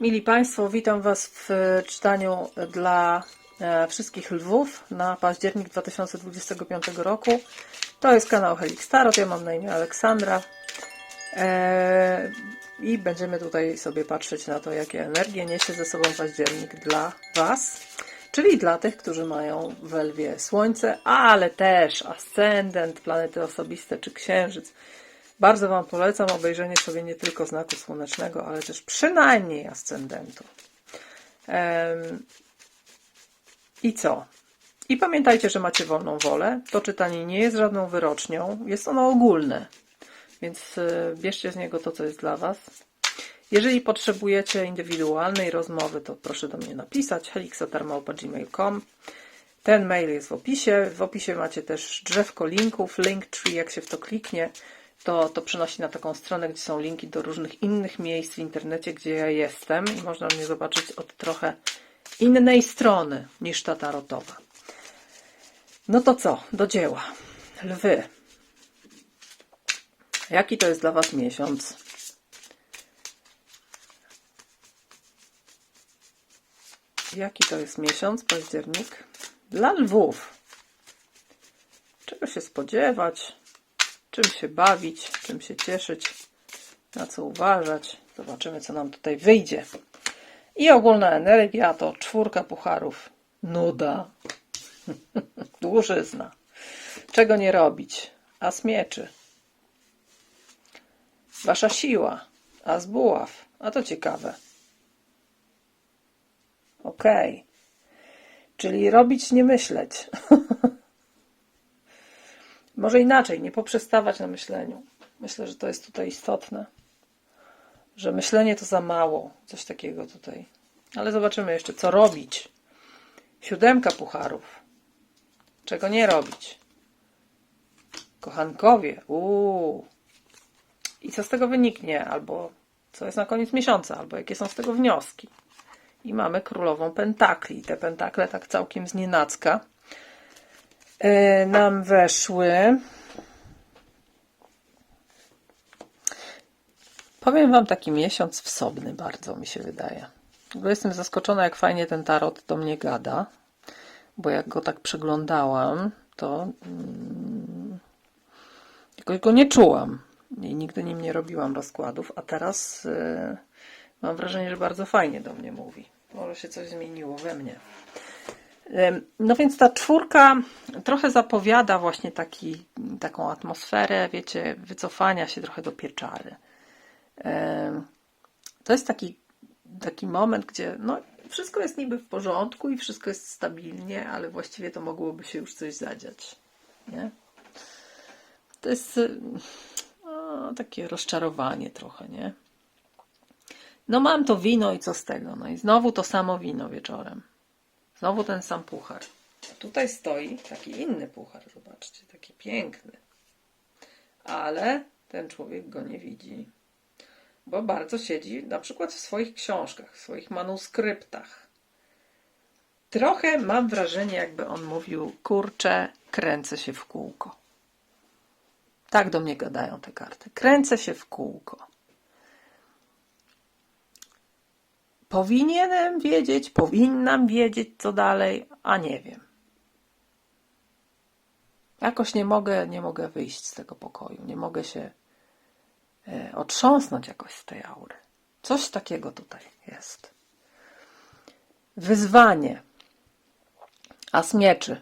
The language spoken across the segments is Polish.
Mili Państwo, witam Was w czytaniu dla e, wszystkich lwów na październik 2025 roku. To jest kanał Helix Tarot, ja mam na imię Aleksandra E, i będziemy tutaj sobie patrzeć na to, jakie energie niesie ze sobą październik dla Was, czyli dla tych, którzy mają w lwie słońce, ale też ascendent, planety osobiste czy księżyc. Bardzo Wam polecam obejrzenie sobie nie tylko znaku słonecznego, ale też przynajmniej ascendentu. Em, I co? I pamiętajcie, że macie wolną wolę. To czytanie nie jest żadną wyrocznią, jest ono ogólne, więc e, bierzcie z niego to, co jest dla Was. Jeżeli potrzebujecie indywidualnej rozmowy, to proszę do mnie napisać helixotarmałpa.gmail.com Ten mail jest w opisie. W opisie macie też drzewko linków, linktree, jak się w to kliknie, to, to przenosi na taką stronę, gdzie są linki do różnych innych miejsc w internecie, gdzie ja jestem i można mnie zobaczyć od trochę innej strony niż ta tarotowa. No to co? Do dzieła. Lwy. Jaki to jest dla Was miesiąc? Jaki to jest miesiąc, październik? Dla lwów. Czego się spodziewać? Czym się bawić? Czym się cieszyć? Na co uważać? Zobaczymy, co nam tutaj wyjdzie. I ogólna energia to czwórka pucharów. Nuda. Dłużyzna. Czego nie robić? As mieczy. Wasza siła. As buław. A to ciekawe. Okej. Czyli robić, nie myśleć. Może inaczej, nie poprzestawać na myśleniu. Myślę, że to jest tutaj istotne. Że myślenie to za mało. Coś takiego tutaj. Ale zobaczymy jeszcze, co robić. Siódemka pucharów. Czego nie robić? Kochankowie. Uuu. I co z tego wyniknie? Albo co jest na koniec miesiąca? Albo jakie są z tego wnioski? I mamy królową pentakli. Te pentakle tak całkiem znienacka nam weszły. Powiem Wam taki miesiąc wsobny bardzo mi się wydaje. Bo jestem zaskoczona, jak fajnie ten tarot do mnie gada. Bo jak go tak przeglądałam, to mm, jakoś go nie czułam. I nigdy nim nie robiłam rozkładów, a teraz e, mam wrażenie, że bardzo fajnie do mnie mówi. Może się coś zmieniło we mnie. No więc ta czwórka trochę zapowiada właśnie taki, taką atmosferę, wiecie, wycofania się trochę do pieczary. To jest taki, taki moment, gdzie no, wszystko jest niby w porządku i wszystko jest stabilnie, ale właściwie to mogłoby się już coś zadziać. Nie? To jest y, no, takie rozczarowanie trochę, nie? No mam to wino i co z tego? No i znowu to samo wino wieczorem. Znowu ten sam puchar. Tutaj stoi taki inny puchar, zobaczcie, taki piękny. Ale ten człowiek go nie widzi. Bo bardzo siedzi na przykład w swoich książkach, w swoich manuskryptach. Trochę mam wrażenie, jakby on mówił, kurczę, kręcę się w kółko. Tak do mnie gadają te karty. Kręcę się w kółko. Powinienem wiedzieć, powinnam wiedzieć, co dalej, a nie wiem. Jakoś nie mogę, nie mogę wyjść z tego pokoju. Nie mogę się e, otrząsnąć jakoś z tej aury. Coś takiego tutaj jest. Wyzwanie. As mieczy.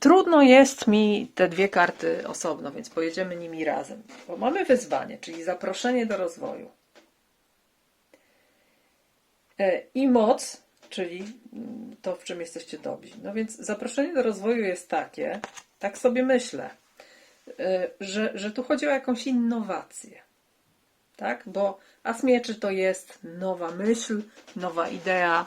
Trudno jest mi te dwie karty osobno, więc pojedziemy nimi razem. Bo mamy wyzwanie, czyli zaproszenie do rozwoju. E, I moc, czyli mm, to, w czym jesteście dobrzy. No więc zaproszenie do rozwoju jest takie, tak sobie myślę, e, że, że tu chodzi o jakąś innowację. Tak? Bo as mieczy to jest nowa myśl, nowa idea,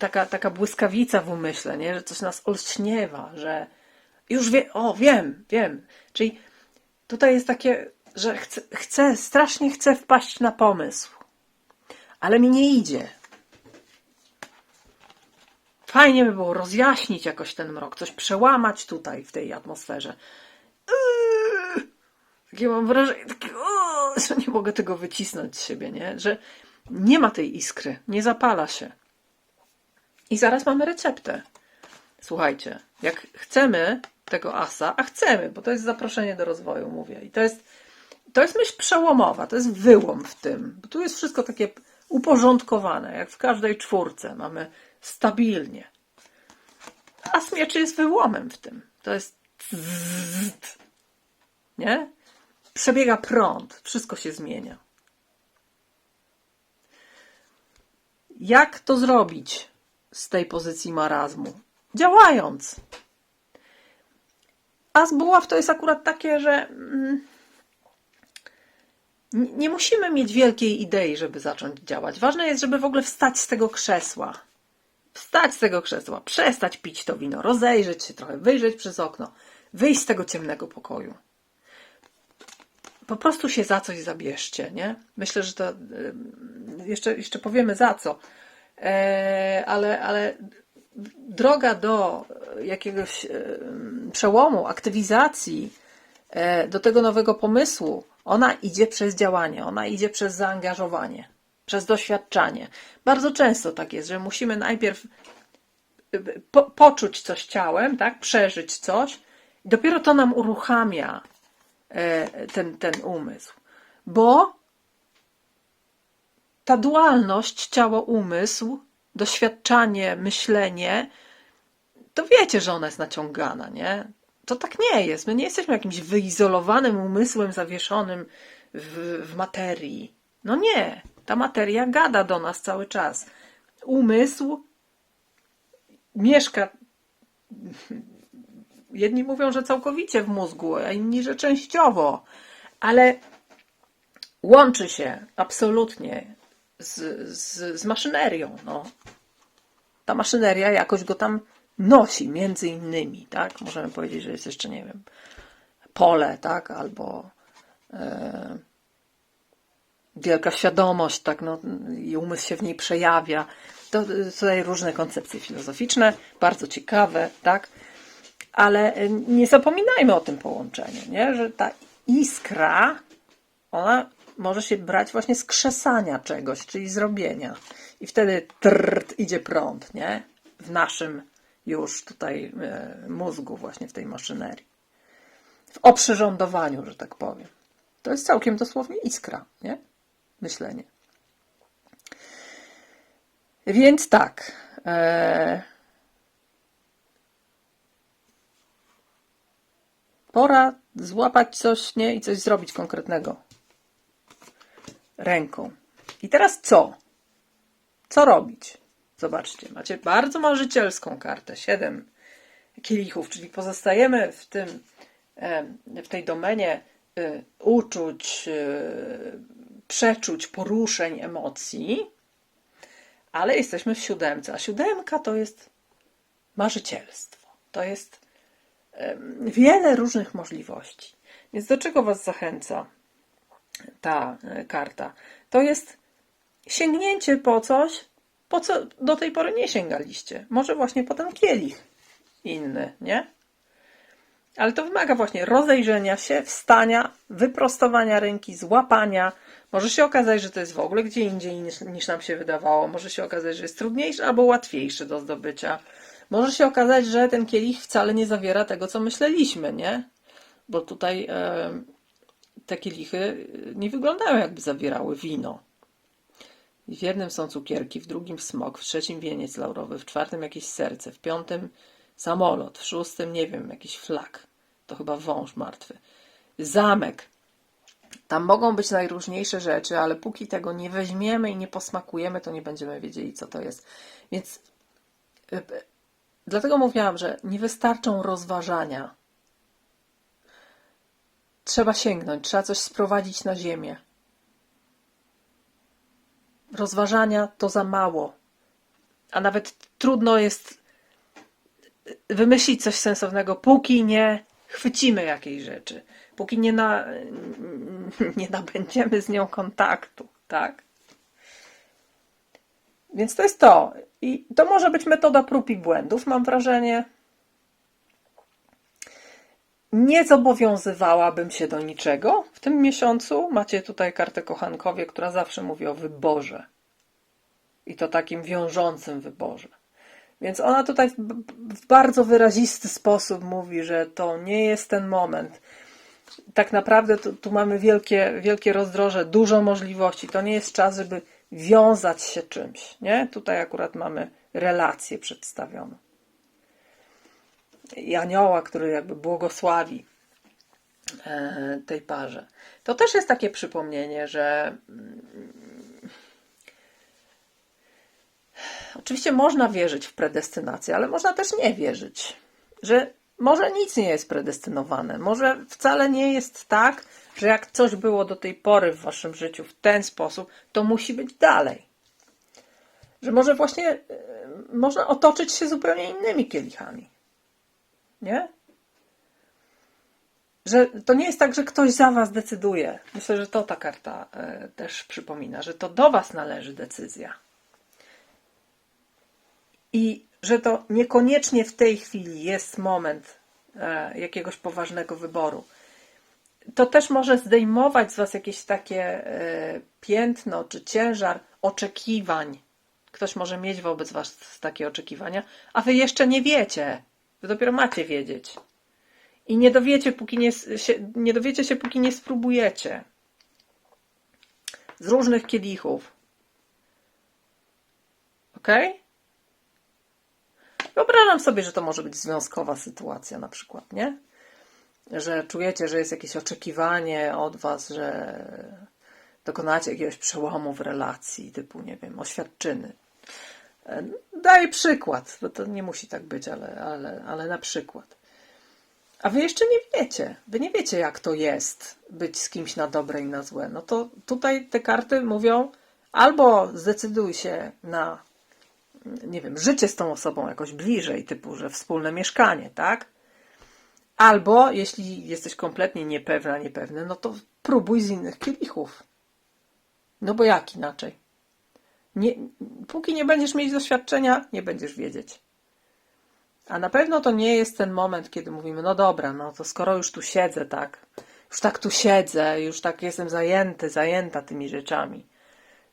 taka, taka błyskawica w umyśle, nie? że coś nas olśniewa, że już wie, o wiem, wiem. Czyli tutaj jest takie, że chcę, chcę, strasznie chcę wpaść na pomysł, ale mi nie idzie. Fajnie by było rozjaśnić jakoś ten mrok, coś przełamać tutaj w tej atmosferze. Yy, Takie mam wrażenie, takie, o, że nie mogę tego wycisnąć z siebie, nie? Że nie ma tej iskry, nie zapala się. I zaraz mamy receptę. Słuchajcie, jak chcemy tego asa, a chcemy, bo to jest zaproszenie do rozwoju, mówię. I to jest, to jest myśl przełomowa, to jest wyłom w tym. Bo tu jest wszystko takie uporządkowane, jak w każdej czwórce. Mamy stabilnie. As mieczy jest wyłomem w tym. To jest zzzt, nie? Przebiega prąd, wszystko się zmienia. Jak to zrobić z tej pozycji marazmu? Działając. A zbuław to jest akurat takie, że mm, nie musimy mieć wielkiej idei, żeby zacząć działać. Ważne jest, żeby w ogóle wstać z tego krzesła. Wstać z tego krzesła, przestać pić to wino, rozejrzeć się trochę, wyjrzeć przez okno, wyjść z tego ciemnego pokoju po prostu się za coś zabierzcie, nie? Myślę, że to y, jeszcze, jeszcze powiemy za co, ale, ale droga do jakiegoś e, przełomu, aktywizacji, e, do tego nowego pomysłu, ona idzie przez działanie, ona idzie przez zaangażowanie, przez doświadczanie. Bardzo często tak jest, że musimy najpierw po, poczuć coś ciałem, tak? przeżyć coś, dopiero to nam uruchamia e, ten, ten umysł. Bo ta dualność ciało-umysł, doświadczanie, myślenie, to wiecie, że ona jest naciągana, nie? To tak nie jest. My nie jesteśmy jakimś wyizolowanym umysłem zawieszonym w, w materii. No nie. Ta materia gada do nas cały czas. Umysł mieszka jedni mówią, że całkowicie w mózgu, a inni, że częściowo, ale łączy się absolutnie z, z, z maszynerią. No. Ta maszyneria jakoś go tam nosi, między innymi, tak? Możemy powiedzieć, że jest jeszcze, nie wiem, pole, tak? Albo e, wielka świadomość, tak? No, I umysł się w niej przejawia. To tutaj różne koncepcje filozoficzne, bardzo ciekawe, tak? Ale y, nie zapominajmy o tym połączeniu, nie? że ta iskra, ona może się brać właśnie z krzesania czegoś, czyli zrobienia. I wtedy trrt, idzie prąd, nie? W naszym już tutaj e, mózgu, właśnie w tej maszynerii. W oprzyrządowaniu, że tak powiem. To jest całkiem dosłownie iskra, nie? Myślenie. Więc tak. E, Pora złapać coś, nie? I coś zrobić konkretnego. Ręką. I teraz co? Co robić? Zobaczcie, macie bardzo marzycielską kartę. Siedem kielichów, czyli pozostajemy w tym, w tej domenie y, uczuć, y, przeczuć, poruszeń, emocji, ale jesteśmy w siódemce, a siódemka to jest marzycielstwo. To jest wiele różnych możliwości. Więc do czego Was zachęca ta e, karta? To jest sięgnięcie po coś, po co do tej pory nie sięgaliście. Może właśnie po ten kielich inny, nie? Ale to wymaga właśnie rozejrzenia się, wstania, wyprostowania ręki, złapania. Może się okazać, że to jest w ogóle gdzie indziej niż, niż nam się wydawało. Może się okazać, że jest trudniejsze albo łatwiejsze do zdobycia może się okazać, że ten kielich wcale nie zawiera tego, co myśleliśmy, nie? Bo tutaj e, te kielichy nie wyglądają, jakby zawierały wino. W jednym są cukierki, w drugim smok, w trzecim wieniec laurowy, w czwartym jakieś serce, w piątym samolot, w szóstym, nie wiem, jakiś flak. To chyba wąż martwy. Zamek. Tam mogą być najróżniejsze rzeczy, ale póki tego nie weźmiemy i nie posmakujemy, to nie będziemy wiedzieli, co to jest. Więc e, Dlatego mówiłam, że nie wystarczą rozważania. Trzeba sięgnąć, trzeba coś sprowadzić na ziemię. Rozważania to za mało, a nawet trudno jest wymyślić coś sensownego, póki nie chwycimy jakiejś rzeczy, póki nie, na, nie nabędziemy z nią kontaktu, tak? Więc to jest to. I to może być metoda prób i błędów, mam wrażenie. Nie zobowiązywałabym się do niczego w tym miesiącu. Macie tutaj kartę kochankowie, która zawsze mówi o wyborze. I to takim wiążącym wyborze. Więc ona tutaj w, bardzo wyrazisty sposób mówi, że to nie jest ten moment. Tak naprawdę tu, tu mamy wielkie, wielkie rozdroże, dużo możliwości. To nie jest czas, żeby wiązać się czymś. Nie? Tutaj akurat mamy relację przedstawioną. I anioła, który jakby błogosławi e, tej parze. To też jest takie przypomnienie, że Oczywiście można wierzyć w predestynację, ale można też nie wierzyć, że może nic nie jest predestynowane. Może wcale nie jest tak, że jak coś było do tej pory w waszym życiu w ten sposób, to musi być dalej. Że może właśnie e, można otoczyć się zupełnie innymi kielichami. Nie? Że to nie jest tak, że ktoś za was decyduje. Myślę, że to ta karta e, też przypomina, że to do was należy decyzja. I że to niekoniecznie w tej chwili jest moment e, jakiegoś poważnego wyboru. To też może zdejmować z Was jakieś takie e, piętno czy ciężar oczekiwań. Ktoś może mieć wobec Was takie oczekiwania, a Wy jeszcze nie wiecie. Wy dopiero macie wiedzieć. I nie dowiecie, póki nie, się, nie dowiecie się, póki nie spróbujecie. Z różnych kielichów. Okay? Wyobrażam sobie, że to może być związkowa sytuacja na przykład, nie? Że czujecie, że jest jakieś oczekiwanie od was, że dokonacie jakiegoś przełomu w relacji, typu, nie wiem, oświadczyny. Daję przykład, bo to nie musi tak być, ale, ale, ale na przykład. A wy jeszcze nie wiecie. Wy nie wiecie, jak to jest być z kimś na dobre i na złe. No to tutaj te karty mówią albo zdecyduj się na nie wiem, życie z tą osobą jakoś bliżej, typu, że wspólne mieszkanie, tak? Albo jeśli jesteś kompletnie niepewna, niepewny, no to próbuj z innych kielichów. No bo jak inaczej? Nie, póki nie będziesz mieć doświadczenia, nie będziesz wiedzieć. A na pewno to nie jest ten moment, kiedy mówimy, no dobra, no to skoro już tu siedzę, tak, już tak tu siedzę, już tak jestem zajęty, zajęta tymi rzeczami,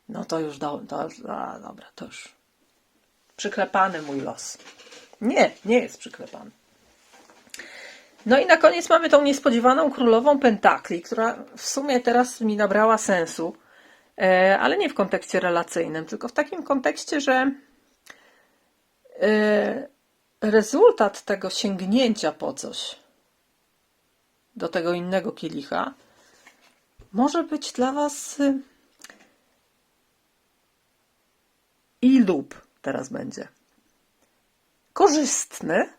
no to już, do, to, a, dobra, to już przyklepany mój los. Nie, nie jest przyklepany. No i na koniec mamy tą niespodziewaną królową pentakli, która w sumie teraz mi nabrała sensu, ale nie w kontekście relacyjnym, tylko w takim kontekście, że e, rezultat tego sięgnięcia po coś do tego innego kielicha może być dla Was y, i lub teraz będzie. Korzystny,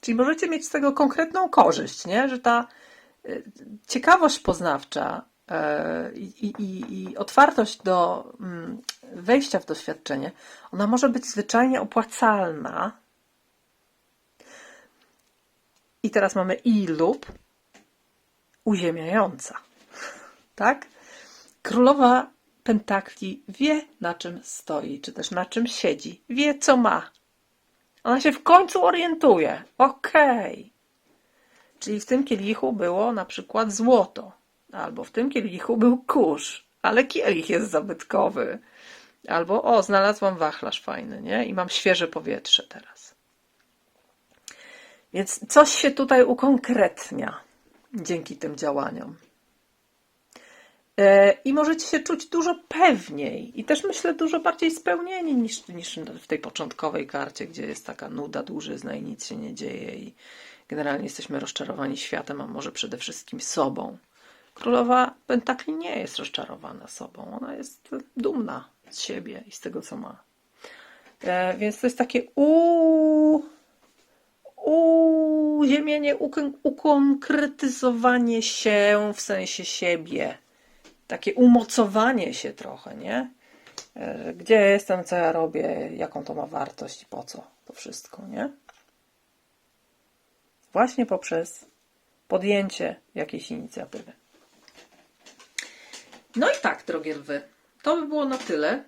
czyli możecie mieć z tego konkretną korzyść, nie? że ta y, ciekawość poznawcza i, i, i otwartość do mm, wejścia w doświadczenie, ona może być zwyczajnie opłacalna. I teraz mamy i lub uziemiająca. Tak? Królowa pentakli wie, na czym stoi, czy też na czym siedzi, wie, co ma. Ona się w końcu orientuje. Okej. Okay. Czyli w tym kielichu było na przykład złoto, albo w tym kielichu był kurz, ale kielich jest zabytkowy. Albo, o, znalazłam wachlarz fajny, nie? I mam świeże powietrze teraz. Więc coś się tutaj ukonkretnia dzięki tym działaniom. E, I możecie się czuć dużo pewniej i też myślę dużo bardziej spełnieni niż, niż w tej początkowej karcie, gdzie jest taka nuda, dłużyzna i nic się nie dzieje i generalnie jesteśmy rozczarowani światem, a może przede wszystkim sobą. Królowa Pentakli nie jest rozczarowana sobą, ona jest dumna z siebie i z tego, co ma. E, więc to jest takie u uziemienie, ukonkretyzowanie się w sensie siebie takie umocowanie się trochę, nie? E, gdzie jestem, co ja robię, jaką to ma wartość i po co to wszystko, nie? Właśnie poprzez podjęcie jakiejś inicjatywy. No i tak, drogie lwy, to by było na tyle.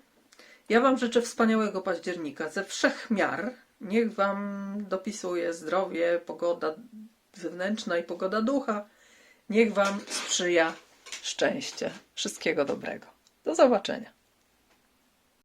Ja Wam życzę wspaniałego października ze wszech miar. Niech Wam dopisuje zdrowie, pogoda, zewnętrzna i pogoda ducha. Niech Wam sprzyja szczęście. Wszystkiego dobrego. Do zobaczenia.